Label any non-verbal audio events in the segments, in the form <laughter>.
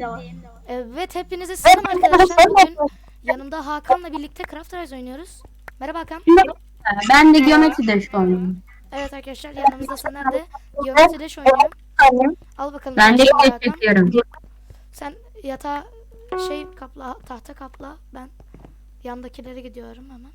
de var. Evet hepinize selam arkadaşlar. Bugün yanımda Hakan'la birlikte Craft Rise oynuyoruz. Merhaba Hakan. Ben de geometri Dash oynuyorum. Evet arkadaşlar yanımızda Soner de Geometry Dash oynuyor. Al bakalım. Ben de geç çekiyorum. Sen yatağa şey kapla, tahta kapla. Ben yandakilere gidiyorum hemen.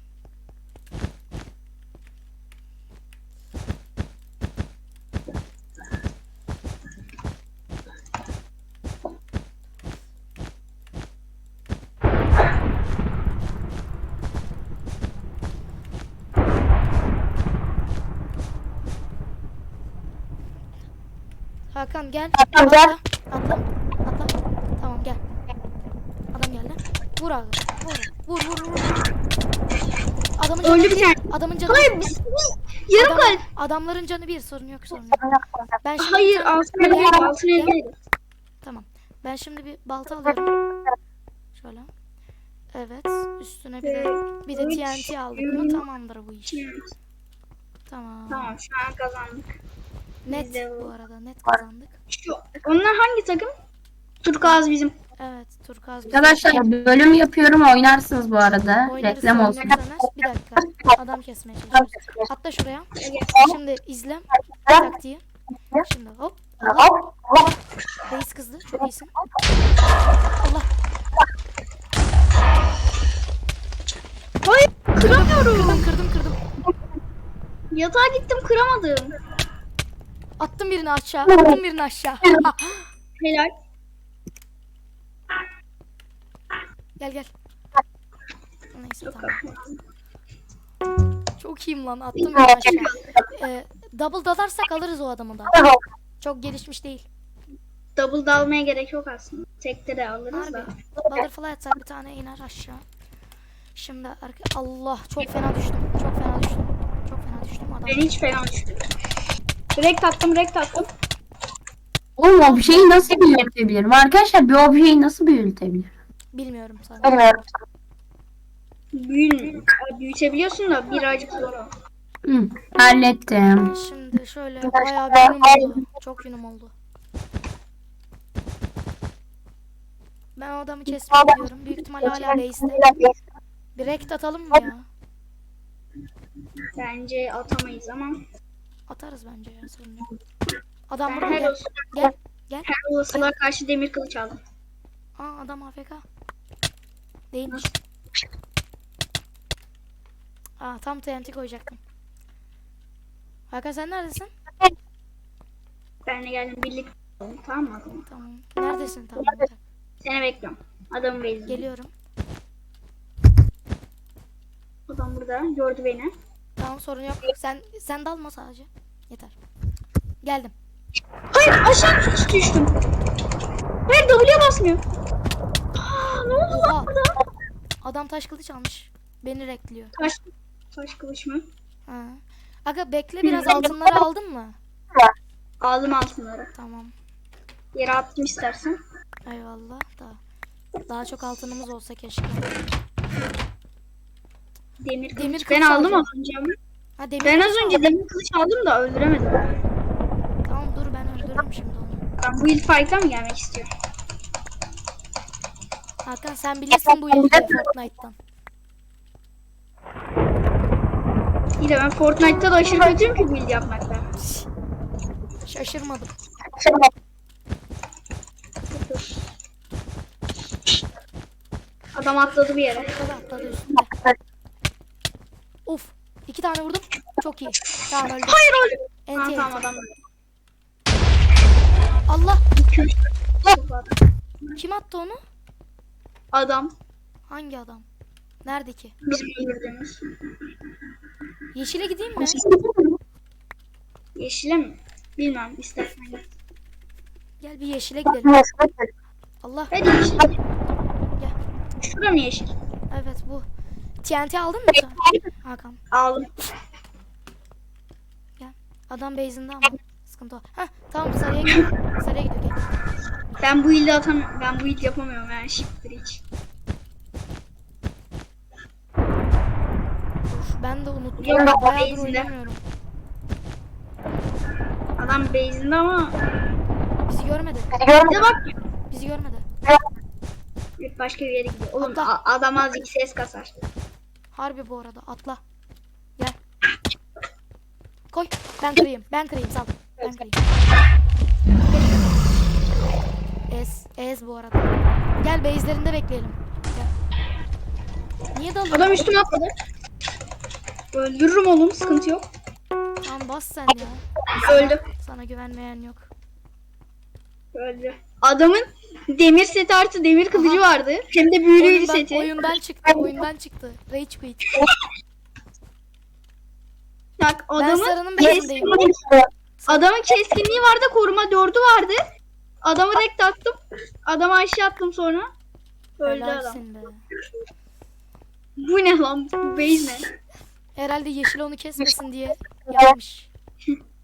Hakan gel. Hakan, gel. Atla. Atla. Tamam gel. Adam geldi. Vur abi. Vur. Vur vur vur. Adamın canı Öldü bir tane. Adamın canı Hayır biz yarım Adam- kalp. adamların canı bir sorun yok sorun yok. Ben şimdi Hayır bir tane- altın Gel, elde gel, altın gel. elde. Tamam. Ben şimdi bir balta alıyorum. Şöyle. Evet. Üstüne bir de bir de TNT mı üç. tamamdır bu iş. Tamam. Tamam şu an kazandık. Net bu arada net kazandık. Şu, onlar hangi takım? Turkuaz bizim. Evet. Turkuaz Arkadaşlar bölüm yapıyorum oynarsınız bu arada. Oynarız Reklam olsun. Bir dakika. Adam kesmeye çalışıyoruz. Atla şuraya. Şimdi izle taktiği. Şimdi hop. Allah. Reis kızdı. Çok iyisin. Allah. Hayır kıramıyorum. Kırdım kırdım kırdım. Yatağa gittim kıramadım. Attım birini aşağı. Attım birini aşağı. Helal. gel gel. Neyse tamam. Çok iyiyim lan. Attım birini aşağı. Ee, double dalarsak alırız o adamı da. Çok gelişmiş değil. Double dalmaya gerek yok aslında. Tekte de alırız da. Butterfly atsak bir tane iner aşağı. Şimdi arka... Allah çok fena düştüm. Çok fena düştüm. Çok fena düştüm adam. Ben hiç fena düştüm. Rekt attım rekt attım. Oğlum objeyi nasıl büyütebilirim? Arkadaşlar bir objeyi nasıl büyütebilirim? Bilmiyorum sana. Bilmiyorum. Büyün, büyütebiliyorsun da birazcık zor o. Hı, hallettim. Şimdi şöyle bayağı bir yunum oldu. Çok yunum oldu. Ben o adamı kesmeye gidiyorum. Büyük ihtimal hala base'de. Bir rekt atalım mı ya? Bence atamayız ama. Atarız bence ya sorun yok. Adam burada Her, gel. Gel. Gel. her olasılığa karşı demir kılıç aldım. Aa adam AFK. Değilmiş. Aa tam TNT koyacaktım. Hakan sen neredesin? Ben de geldim birlikte tamam mı? Tamam. Neredesin tamam. Seni bekliyorum. Adamı bekliyorum. Geliyorum. Adam burada gördü beni. Tamam sorun yok. Sen sen dalma sadece. Yeter. Geldim. Hayır aşağı düş- düştüm. Hayır W'ye basmıyor. Aa, ne oldu Oha. lan burada? Adam taş kılıç almış. Beni rekliyor. Taş, taş kılıç mı? Ha. Aga bekle biraz altınları aldın mı? Aldım altınları. Tamam. Yere attım istersen. Eyvallah da. Daha çok altınımız olsa keşke. Demir kılıç. Demir ben kılıç aldım alacağım. az önce ama. Ha demir Ben az önce al. demir kılıç aldım da öldüremedim. Tamam dur ben öldürürüm şimdi onu. Ben bu ilk fight'a mı gelmek istiyorum? Hakan sen bilirsin bu ilgi Fortnite'tan. İyi de ben Fortnite'ta da aşırı kötüyüm ki build yapmakta. Şaşırmadım. Adam atladı bir yere. Atladı atladı üstünde. Of. İki tane vurdum. Çok iyi. Tamam öldü. Hayır öldü. Enti Tamam tamam enti. adam. Allah. öldü. Kim attı onu? Adam. Hangi adam? Nerede ki? Bizim öldürdüğümüz. Yeşile gideyim mi? Yeşile mi? Bilmem istersen git. Gel bir yeşile gidelim. Allah. Hadi yeşil. Gel. Şura mı yeşil? Evet bu. TNT aldın mı sen? Hakan. Aldım. Gel. Adam base'inde ama. Sıkıntı o. Heh tamam sarıya gidiyor. Sarıya gidiyor gel. Ben bu ilde atamıyorum. Ben bu ilde yapamıyorum yani shift bridge. Uf, ben de unuttum. Yok, o Bayağıdır base'inde. oynamıyorum. Adam base'inde ama Bizi görmedi. bir de bak Bizi görmedi. Başka bir yere gidiyor. Oğlum Atla. a- adam azıcık ses kasar. Harbi bu arada atla. Gel. Koy. Ben kırayım. Ben kırayım sal. Ben kırayım. Ez. Ez bu arada. Gel base'lerinde bekleyelim. Gel. Niye dalıyorsun? Adam üstüme atladı. Öldürürüm oğlum sıkıntı yok. Tamam bas sen ya. Öldü. Sana güvenmeyen yok. Öldü. Adamın demir seti artı demir kılıcı vardı. Hem de büyülü Oyundan, seti. oyundan çıktı. Oyundan çıktı. Rage quit. Bak Ben adamın sarının keskin- bezindeyim. adamın keskinliği vardı, koruma dördü vardı. Adamı direkt attım. Adamı aşağı attım sonra. Öldü adam. Helalsin be. Bu ne lan? Bu base ne? Herhalde yeşil onu kesmesin diye yapmış. <laughs>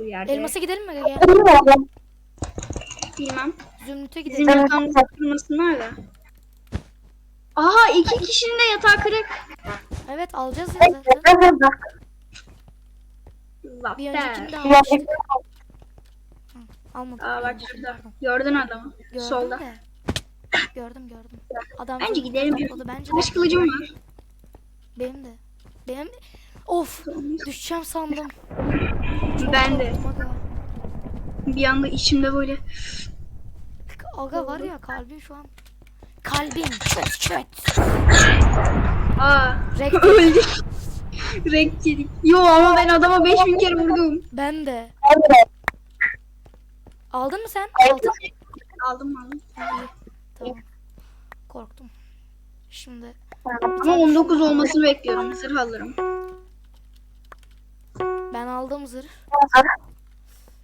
Bu yerde. Elmas'a gidelim mi? Gel. Bilmem. Zümrüt'e Bizim gidelim. yatağımız kırmasınlar da. Aha iki kişinin de yatağı kırık. Evet alacağız ya zaten. Bir öncekini de almıştık. Almadık. Aa bak şurada. Gördün adamı. Gördüm Solda. de. Gördüm gördüm. Adam Bence gidelim. topladı. Bence Taş de. kılıcım var. Benim de. Benim de. Of düşeceğim sandım. Ben de. Aga. Bir anda içimde böyle Aga var ya kalbim şu an. Kalbim çöt çöt. aa <laughs> öldük. Renk yedik. Yo ama ben adama 5000 kere vurdum. Ben de. Aldın mı sen? Aldın. Aldım aldım. Tamam. Korktum. Şimdi Ama 19 olmasını bekliyorum. Zırh alırım. Ben aldım zırh.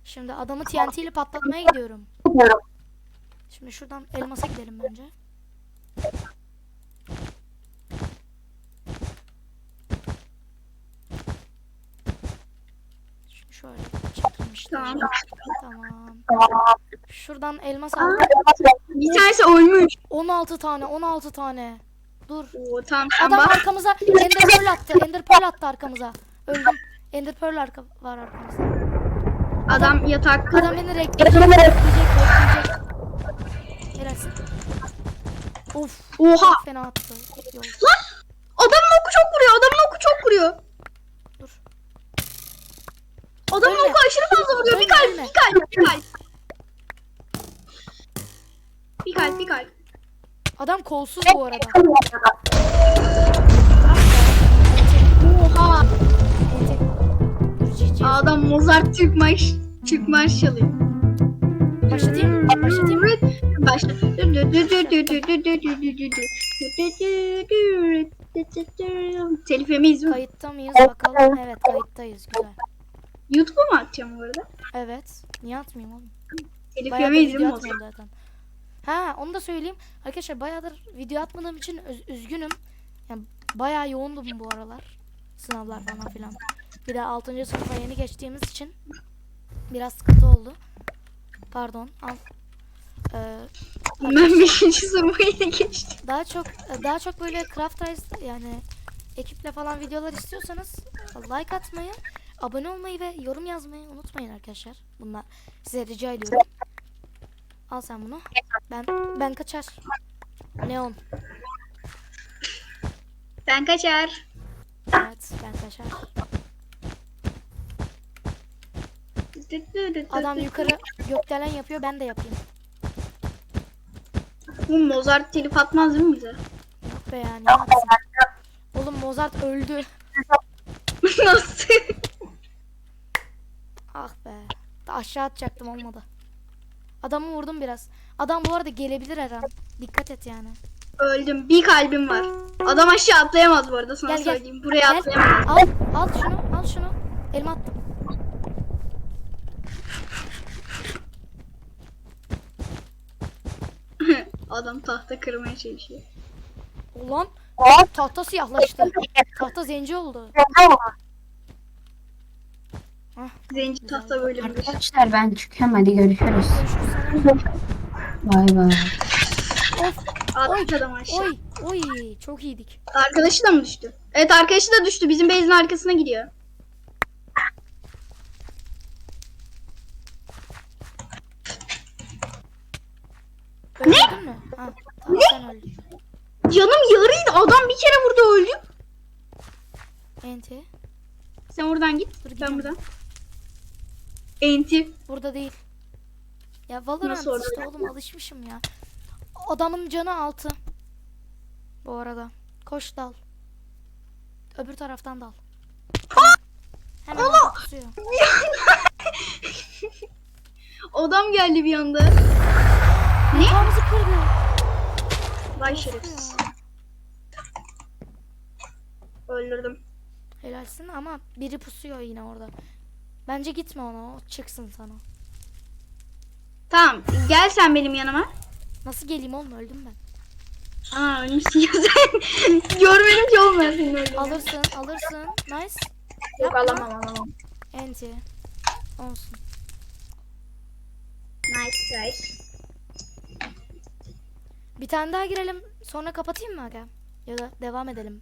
Şimdi adamı TNT ile patlatmaya gidiyorum. Şimdi şuradan elmasa gidelim bence. Şimdi şöyle çekilmiştir. Tamam. Tamam. Şuradan elmas aldım. Bir tanesi ölmüş. 16 tane, 16 tane. Dur. Oo tamam Adam bak. arkamıza Ender Pearl attı. Ender Pearl attı arkamıza. Öldüm. Ender Pearl arka var arkamızda. Adam yatak kır. Adam beni rekleyecek, rekleyecek. Helalsin. Of. Oha. Çok fena attı. Yok. Lan! Adamın oku çok vuruyor. Adamın oku çok vuruyor. Dur. Adamın oku aşırı fazla vuruyor. Bir kalp, bir kalp, bir kalp. Bir kalp, bir kalp. Adam kolsuz bu arada. Mozart Türk marş, Türk marş çalıyor. Başlatayım. Başlatayım. Başla. Telif yemeyiz mi? Kayıtta mıyız bakalım. Evet kayıttayız. Güzel. YouTube'a mı atacağım bu arada? Evet. Niye atmayayım oğlum? Telif yemeyiz mi o zaman? zaten. Ha onu da söyleyeyim. Arkadaşlar bayağıdır video atmadığım için üz- üzgünüm. Yani bayağı yoğundum bu aralar. Sınavlar falan filan. Bir de 6. sınıfa yeni geçtiğimiz için biraz sıkıntı oldu. Pardon. Al. Ee, Ben 5. sınıfa yeni geçtim. daha çok daha çok böyle Craft Rise yani ekiple falan videolar istiyorsanız like atmayı, abone olmayı ve yorum yazmayı unutmayın arkadaşlar. Bunlar size rica ediyorum. Al sen bunu. Ben ben kaçar. Neon. Ben kaçar. Evet ben kaçar. Adam yukarı gökdelen yapıyor ben de yapayım. Bu Mozart telif atmaz değil mi bize? Yok be ya niye atsın? Oğlum Mozart öldü. <laughs> Nasıl? Ah be. Aşağı atacaktım olmadı. Adamı vurdum biraz. Adam bu arada gelebilir her an. Dikkat et yani. Öldüm. Bir kalbim var. Adam aşağı atlayamaz bu arada sana Gel, gel. söyleyeyim. Buraya Gel. atlayamaz. Al, al şunu, al şunu. Elma attım. Adam tahta kırmaya çalışıyor. Ulan tahta siyahlaştı. Tahta zenci oldu. Hah, Zenci tahta böyle bir şey. Arkadaşlar ben çıkıyorum hadi görüşürüz. Bay bay. Of, Attık adam aşağı. oy, oy. Çok iyiydik. Arkadaşı da mı düştü? Evet arkadaşı da düştü. Bizim base'in arkasına gidiyor. Öldün mü? Ha, tamam sen öldün. Canım yarıydı. Adam bir kere burada öldü. Enti. Sen oradan git. Dur, ben buradan. Enti. Burada değil. Ya Valorant Nasıl orada? işte oğlum alışmışım ya. Adamın canı altı. Bu arada. Koş dal. Öbür taraftan dal. Hemen orada pusuyor. <laughs> Adam geldi bir anda. Yatağımızı kırdı. Vay şerefsiz. Öldürdüm. Helalsin ama biri pusuyor yine orada. Bence gitme ona o çıksın sana. Tamam. Gel sen benim yanıma. Nasıl geleyim oğlum öldüm ben. Aa ölmüşsün ya sen. <laughs> Görmedim ki oğlum ben senin öldüğünü. Alırsın alırsın. Nice. Yok alamam alamam. Enti. Olsun. Nice try. Bir tane daha girelim sonra kapatayım mı aga? Ya da devam edelim.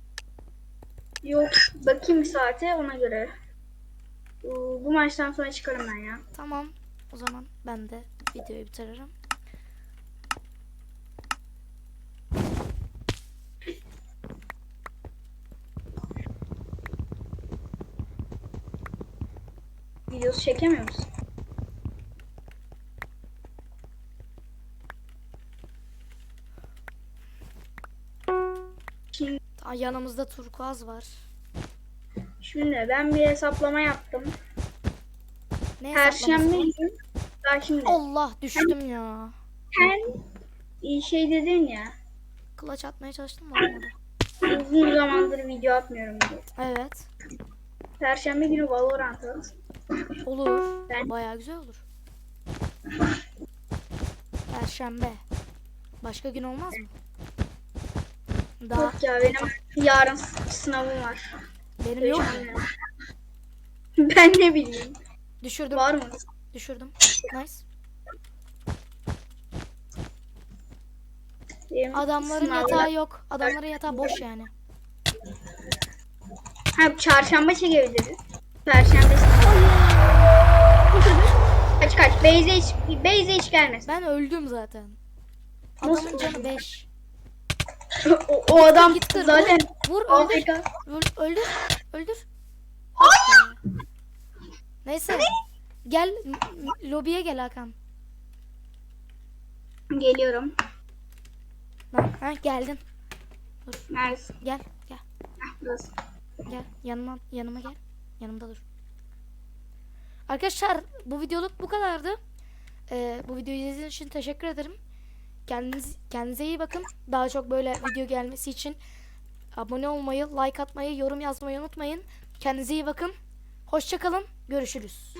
Yok bakayım saate ona göre. Bu maçtan sonra çıkarım ben ya. Tamam. O zaman ben de videoyu bitiririm. Videosu çekemiyor musun? Şimdi, Aa, yanımızda turkuaz var. şimdi ben bir hesaplama yaptım. Ne Perşembe günü daha şimdi Allah düştüm ya. sen şey dedin ya. Kılıç atmaya çalıştım olmadı. Uzun zamandır video atmıyorum diye. Evet. Perşembe günü Valorant. Olur. Ben- Bayağı güzel olur. Perşembe. Başka gün olmaz mı? Daha Yok ya benim yarın sınavım var. benim yok. <laughs> ben ne bileyim. Düşürdüm. Var mı? Düşürdüm. Nice. Benim Adamların sınavlar- yatağı yok. Adamların yatağı boş yani. Ha çarşamba çekebiliriz. Perşembe Kaç kaç. Beyze hiç, Beyze hiç gelmesin. Ben öldüm zaten. Nasıl Adamın canı 5. o, o adam Git kır. zaten Vur, vur öldür. Afrika. Öl- öldür. Öldür. Neyse. Gel lobiye gel Hakan. Geliyorum. Lan, ha geldin. Neredesin? Gel, gel. Heh, burası. Gel yanıma yanıma gel. Yanımda dur. Arkadaşlar bu videoluk bu kadardı. Ee, bu videoyu izlediğiniz için teşekkür ederim. Kendiniz kendinize iyi bakın. Daha çok böyle video gelmesi için abone olmayı, like atmayı, yorum yazmayı unutmayın. Kendinize iyi bakın. Hoşça kalın. Görüşürüz.